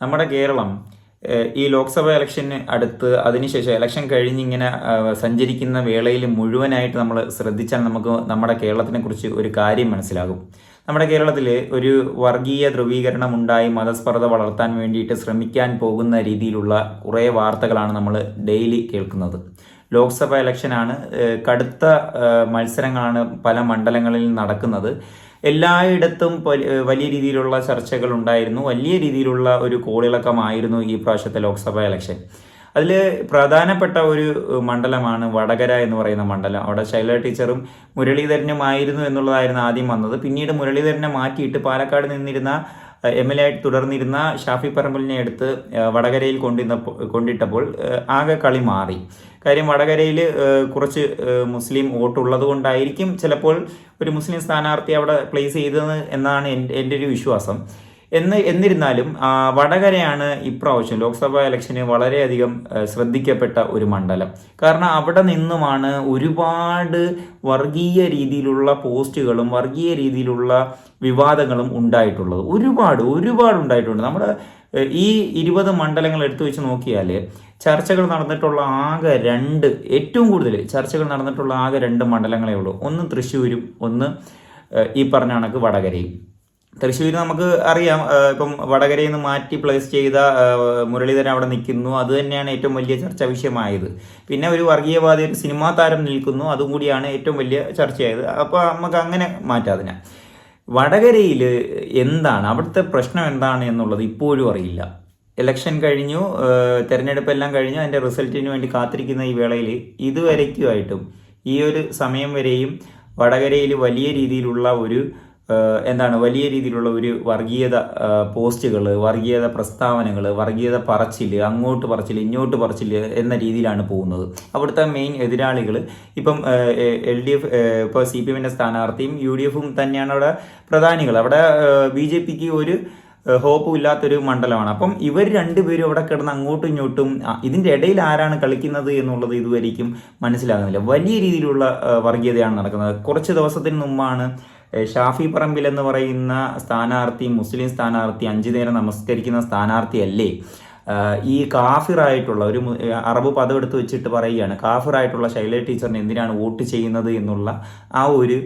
നമ്മുടെ കേരളം ഈ ലോക്സഭ ഇലക്ഷന് അടുത്ത് അതിനുശേഷം ഇലക്ഷൻ കഴിഞ്ഞിങ്ങനെ സഞ്ചരിക്കുന്ന വേളയിൽ മുഴുവനായിട്ട് നമ്മൾ ശ്രദ്ധിച്ചാൽ നമുക്ക് നമ്മുടെ കേരളത്തിനെ കുറിച്ച് ഒരു കാര്യം മനസ്സിലാകും. നമ്മുടെ കേരളത്തിൽ ഒരു വർഗീയ ധ്രുവീകരണം ഉണ്ടായി മതസ്പർദ്ധ വളർത്താൻ വേണ്ടിയിട്ട് ശ്രമിക്കാൻ പോകുന്ന രീതിയിലുള്ള കുറേ വാർത്തകളാണ് നമ്മൾ ഡെയിലി കേൾക്കുന്നത്. ലോക്സഭ ഇലക്ഷനാണ് കടുത്ത മത്സരങ്ങളാണ് പല മണ്ഡലങ്ങളിൽ നടക്കുന്നത്. എല്ലായിടത്തും വലിയ രീതിയിലുള്ള ചർച്ചകൾ ഉണ്ടായിരുന്നു. വലിയ രീതിയിലുള്ള ഒരു കോളിളക്കമായിരുന്നു ഈ പ്രാവശ്യത്തെ ലോക്സഭാ ഇലക്ഷൻ അതിൽ പ്രധാനപ്പെട്ട ഒരു മണ്ഡലമാണ് വടകര എന്ന് പറയുന്ന മണ്ഡലം. അവിടെ ശൈല ടീച്ചറും മുരളീധരനുമായിരുന്നു എന്നുള്ളതായിരുന്നു ആദ്യം വന്നത്. പിന്നീട് മുരളീധരനെ മാറ്റിയിട്ട് പാലക്കാട് നിന്നിരുന്ന എം എൽ എ ആയിട്ട് തുടർന്നിരുന്ന ഷാഫി പറമ്പലിനെ എടുത്ത് വടകരയിൽ കൊണ്ടിരുന്നപ്പോൾ കൊണ്ടിട്ടപ്പോൾ ആകെ കളി മാറി. കാര്യം വടകരയിൽ കുറച്ച് മുസ്ലിം വോട്ടുള്ളത് കൊണ്ടായിരിക്കും ചിലപ്പോൾ ഒരു മുസ്ലിം സ്ഥാനാർത്ഥി അവിടെ പ്ലേസ് ചെയ്തത് എന്നാണ് എന്റെ ഒരു വിശ്വാസം. എന്ന് എന്നിരുന്നാലും വടകരയാണ് ഇപ്രാവശ്യം ലോക്സഭാ ഇലക്ഷന് വളരെയധികം ശ്രദ്ധിക്കപ്പെട്ട ഒരു മണ്ഡലം. കാരണം അവിടെ നിന്നുമാണ് ഒരുപാട് വർഗീയ രീതിയിലുള്ള പോസ്റ്റുകളും വർഗീയ രീതിയിലുള്ള വിവാദങ്ങളും ഉണ്ടായിട്ടുള്ളത്. ഒരുപാട് ഒരുപാട് ഉണ്ടായിട്ടുണ്ട്. നമ്മുടെ ഈ ഇരുപത് മണ്ഡലങ്ങൾ എടുത്തു വെച്ച് നോക്കിയാൽ ചർച്ചകൾ നടന്നിട്ടുള്ള ആകെ രണ്ട് ഏറ്റവും കൂടുതൽ ചർച്ചകൾ നടന്നിട്ടുള്ള ആകെ രണ്ട് മണ്ഡലങ്ങളേ ഉള്ളൂ. ഒന്ന് തൃശ്ശൂരും ഒന്ന് ഈ പറഞ്ഞ കണക്ക് വടകരയും. തൃശ്ശൂർ നമുക്ക് അറിയാം ഇപ്പം വടകരയിൽ നിന്ന് മാറ്റി പ്ലേസ് ചെയ്ത മുരളീധരൻ അവിടെ നിൽക്കുന്നു. അത് തന്നെയാണ് ഏറ്റവും വലിയ ചർച്ചാ വിഷയമായത്. പിന്നെ ഒരു വർഗീയവാദി ഒരു സിനിമാ താരം നിൽക്കുന്നു. അതും കൂടിയാണ് ഏറ്റവും വലിയ ചർച്ചയായത്. അപ്പോൾ നമുക്ക് അങ്ങനെ മാറ്റാം അതിനെ. വടകരയിൽ എന്താണ്? അവിടുത്തെ പ്രശ്നം എന്താണ് എന്നുള്ളത് ഇപ്പോഴും അറിയില്ല. ഇലക്ഷൻ കഴിഞ്ഞു തിരഞ്ഞെടുപ്പ് തെരഞ്ഞെടുപ്പ് എല്ലാം കഴിഞ്ഞു. അതിന്റെ റിസൾട്ടിന് വേണ്ടി കാത്തിരിക്കുന്ന ഈ വേളയിൽ ഇതുവരയ്ക്കുമായിട്ടും ഈ ഒരു സമയം വരെയും വടകരയിൽ വലിയ രീതിയിലുള്ള ഒരു എന്താണ് വലിയ രീതിയിലുള്ള ഒരു വർഗീയത പോസ്റ്റുകൾ വർഗീയത പ്രസ്താവനകൾ വർഗീയത പറച്ചിൽ അങ്ങോട്ട് പറച്ചിൽ ഇങ്ങോട്ട് പറച്ചിൽ എന്ന രീതിയിലാണ് പോകുന്നത്. അവിടുത്തെ മെയിൻ എതിരാളികൾ ഇപ്പം എൽ ഡി എഫ് ഇപ്പോൾ സി പി എമ്മിന്റെ സ്ഥാനാർത്ഥിയും യു ഡി എഫും തന്നെയാണ് അവിടെ പ്രധാനികൾ അവിടെ ബി ജെ പിക്ക് ഒരു ഹോപ്പും ഇല്ലാത്തൊരു മണ്ഡലമാണ്. അപ്പം ഇവർ രണ്ടുപേരും അവിടെ കിടന്ന് അങ്ങോട്ടും ഇങ്ങോട്ടും ഇതിന്റെ ഇടയിൽ ആരാണ് കളിക്കുന്നത് എന്നുള്ളത് ഇതുവരെയും മനസ്സിലാകുന്നില്ല. വലിയ രീതിയിലുള്ള വർഗീയതയാണ് നടക്കുന്നത്. കുറച്ച് ദിവസത്തിന് മുമ്പാണ് ഷാഫി പറമ്പിൽ എന്ന് പറയുന്ന സ്ഥാനാർത്ഥി മുസ്ലിം സ്ഥാനാർത്ഥി അഞ്ചു നേരം നമസ്കരിക്കുന്ന സ്ഥാനാർത്ഥിയല്ലേ ഈ കാഫിറായിട്ടുള്ള ഒരു അറബ് പദം എടുത്ത് വെച്ചിട്ട് പറയുകയാണ് കാഫിറായിട്ടുള്ള ശൈല ടീച്ചറിന് എന്തിനാണ് വോട്ട് ചെയ്യുന്നത് എന്നുള്ള ആ ഒരു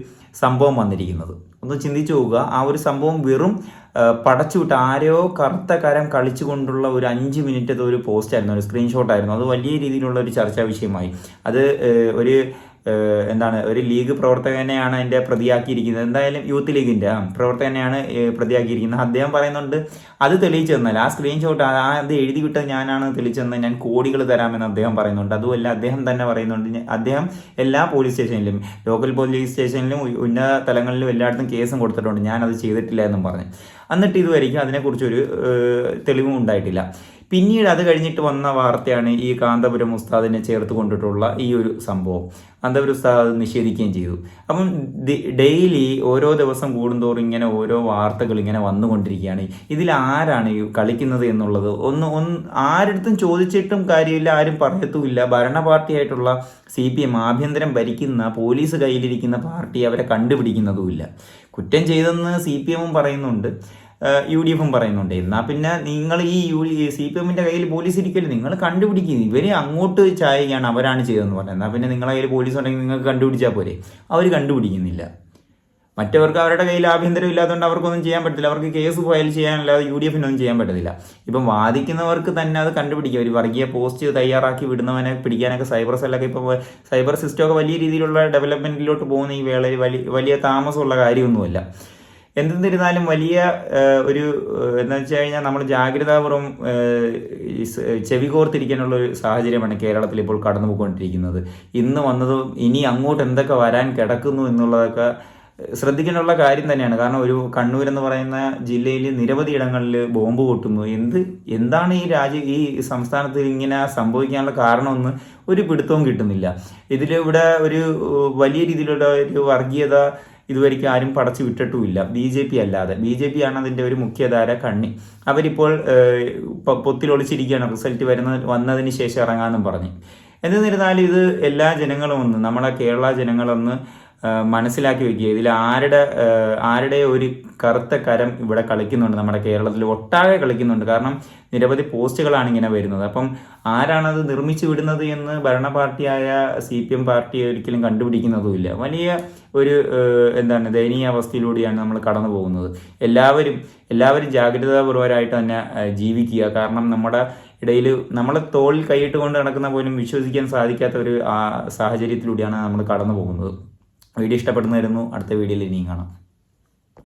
സംഭവം വന്നിരിക്കുന്നത്. ഒന്ന് ചിന്തിച്ചു നോക്കുക ആ ഒരു സംഭവം വെറും പടച്ചു പടച്ചുവിട്ട് ആരോ കറുത്ത കരം കളിച്ചുകൊണ്ടുള്ള ഒരു അഞ്ച് മിനിറ്റത്തെ ഒരു പോസ്റ്റായിരുന്നു ഒരു സ്ക്രീൻഷോട്ടായിരുന്നു. അത് വലിയ രീതിയിലുള്ള ഒരു ചർച്ചാ വിഷയമായി. അത് ഒരു എന്താണ് ഒരു ലീഗ് പ്രവർത്തകനെയാണ് അതിന്റെ പ്രതിയാക്കിയിരിക്കുന്നത്. എന്തായാലും യൂത്ത് ലീഗിന്റെ ആ, പ്രവർത്തകനെയാണ് പ്രതിയാക്കിയിരിക്കുന്നത്. അദ്ദേഹം പറയുന്നുണ്ട് അത് തെളിയിച്ചു തന്നാൽ ആ സ്ക്രീൻഷോട്ട് ആ അത് എഴുതി വിട്ടത് ഞാനാണ് തെളിയിച്ചു തന്നത് ഞാൻ കോടികൾ തരാമെന്ന് അദ്ദേഹം പറയുന്നുണ്ട്. അതുമല്ല അദ്ദേഹം തന്നെ പറയുന്നുണ്ട് അദ്ദേഹം എല്ലാ പോലീസ് സ്റ്റേഷനിലും ലോക്കൽ പോലീസ് സ്റ്റേഷനിലും ഉന്നത തലങ്ങളിലും എല്ലായിടത്തും കേസും കൊടുത്തിട്ടുണ്ട്. ഞാനത് ചെയ്തിട്ടില്ല എന്നും പറഞ്ഞു. എന്നിട്ട് ഇതുവരെയും അതിനെക്കുറിച്ചൊരു തെളിവും ഉണ്ടായിട്ടില്ല. പിന്നീട് അത് കഴിഞ്ഞിട്ട് വന്ന വാർത്തയാണ് ഈ കാന്തപുരം ഉസ്താദിനെ ചേർത്ത് കൊണ്ടിട്ടുള്ള ഈ ഒരു സംഭവം. കാന്തപുരം ഉസ്താദ് നിഷേധിക്കുകയും ചെയ്തു. അപ്പം ഡെയിലി ഓരോ ദിവസം കൂടുന്തോറും ഇങ്ങനെ ഓരോ വാർത്തകൾ ഇങ്ങനെ വന്നുകൊണ്ടിരിക്കുകയാണ്. ഇതിൽ ആരാണ് കളിക്കുന്നത് എന്നുള്ളത് ഒന്ന് ഒന്ന് ആരടുത്തും ചോദിച്ചിട്ടും കാര്യമില്ല ആരും പറയത്തുമില്ല. ഭരണപാർട്ടിയായിട്ടുള്ള സി പി എം ആഭ്യന്തരം ഭരിക്കുന്ന പോലീസ് കയ്യിലിരിക്കുന്ന പാർട്ടി അവരെ കണ്ടുപിടിക്കുന്നതുമില്ല. കുറ്റം ചെയ്തെന്ന് സി പി എമ്മും പറയുന്നുണ്ട്. യു ഡി എഫും പറയുന്നുണ്ട്. എന്നാൽ പിന്നെ നിങ്ങൾ ഈ യു സി പി എമ്മിന്റെ കയ്യിൽ പോലീസ് ഇരിക്കല്ലേ? നിങ്ങൾ കണ്ടുപിടിക്കുക ഇവർ അങ്ങോട്ട് ചായുകയാണ് അവരാണ് ചെയ്തതെന്ന് പറഞ്ഞത് എന്നാൽ പിന്നെ നിങ്ങളെ കയ്യിൽ പോലീസ് ഉണ്ടെങ്കിൽ നിങ്ങൾക്ക് കണ്ടുപിടിച്ചാൽ പോരെ? അവർ കണ്ടുപിടിക്കുന്നില്ല. മറ്റവർക്ക് അവരുടെ കയ്യിൽ ആഭ്യന്തരം ഇല്ലാത്തതുകൊണ്ട് അവർക്കൊന്നും ചെയ്യാൻ പറ്റത്തില്ല. അവർക്ക് കേസ് ഫയൽ ചെയ്യാനല്ലാതെ യു ഡി എഫിനൊന്നും ചെയ്യാൻ പറ്റത്തില്ല. ഇപ്പം വാദിക്കുന്നവർക്ക് തന്നെ അത് കണ്ടുപിടിക്കുക ഒരു വർഗീയ പോസ്റ്റ് തയ്യാറാക്കി വിടുന്നവനെ പിടിക്കാനൊക്കെ സൈബർ സെല്ലൊക്കെ ഇപ്പോൾ സൈബർ സിസ്റ്റമൊക്കെ വലിയ രീതിയിലുള്ള ഡെവലപ്മെന്റിലോട്ട് പോകുന്ന ഈ വേളയിൽ വലിയ വലിയ താമസമുള്ള കാര്യമൊന്നുമല്ല. എന്തെന്നിരുന്നാലും വലിയ ഒരു എന്താ വെച്ച് കഴിഞ്ഞാൽ നമ്മൾ ജാഗ്രതാപൂർവം ചെവി കോർത്തിരിക്കാനുള്ള ഒരു സാഹചര്യമാണ് കേരളത്തിൽ ഇപ്പോൾ കടന്നു പോയിക്കൊണ്ടിരിക്കുന്നത് ഇന്ന് വന്നതും ഇനി അങ്ങോട്ട് എന്തൊക്കെ വരാൻ കിടക്കുന്നു എന്നുള്ളതൊക്കെ ശ്രദ്ധിക്കാനുള്ള കാര്യം തന്നെയാണ്. കാരണം ഒരു കണ്ണൂർ എന്ന് പറയുന്ന ജില്ലയിൽ നിരവധി ഇടങ്ങളിൽ ബോംബ് പൊട്ടുന്നു. എന്ത് എന്താണ് ഈ രാജ്യ ഈ സംസ്ഥാനത്ത് ഇങ്ങനെ സംഭവിക്കാനുള്ള കാരണമെന്ന് ഒരു പിടുത്തവും കിട്ടുന്നില്ല. ഇതിലിവിടെ ഒരു വലിയ രീതിയിലുള്ള ഒരു വർഗീയത ഇതുവരെയ്ക്കും ആരും പടച്ചു വിട്ടിട്ടുമില്ല. ബി ജെ പി അല്ലാതെ. ബി ജെ പി ആണ് അതിന്റെ ഒരു മുഖ്യധാര കണ്ണി. അവരിപ്പോൾ പൊത്തിലൊളിച്ചിരിക്കുകയാണ്. റിസൾട്ട് വരുന്ന വന്നതിന് ശേഷം ഇറങ്ങാമെന്നും പറഞ്ഞ്. എന്നിരുന്നാലും ഇത് എല്ലാ ജനങ്ങളും ഒന്ന് നമ്മളെ കേരള ജനങ്ങളൊന്ന് മനസ്സിലാക്കി വെക്കുക. ഇതിൽ ആരുടെ ആരുടെ ഒരു കറുത്ത കരം ഇവിടെ കളിക്കുന്നുണ്ട് നമ്മുടെ കേരളത്തിൽ? ഒട്ടാകെ കളിക്കുന്നുണ്ട്. കാരണം നിരവധി പോസ്റ്റുകളാണ് ഇങ്ങനെ വരുന്നത്. അപ്പം ആരാണത് നിർമ്മിച്ചു വിടുന്നത് എന്ന് ഭരണ പാർട്ടിയായ സി പി എം പാർട്ടിയെ ഒരിക്കലും കണ്ടുപിടിക്കുന്നതുമില്ല. വലിയ ഒരു എന്താണ് ദയനീയ അവസ്ഥയിലൂടെയാണ് നമ്മൾ കടന്നു പോകുന്നത്. എല്ലാവരും എല്ലാവരും ജാഗ്രതാപൂർവരായിട്ട് തന്നെ ജീവിക്കുക. കാരണം നമ്മുടെ ഇടയിൽ നമ്മളെ തോളിൽ കൈയിട്ട് കൊണ്ട് നടക്കുന്ന പോലും വിശ്വസിക്കാൻ സാധിക്കാത്ത ഒരു സാഹചര്യത്തിലൂടെയാണ് നമ്മൾ കടന്നു പോകുന്നത്. വീഡിയോ ഇഷ്ടപ്പെടുന്നതായിരുന്നു അടുത്ത വീഡിയോയിൽ ഇനിയും കാണാം.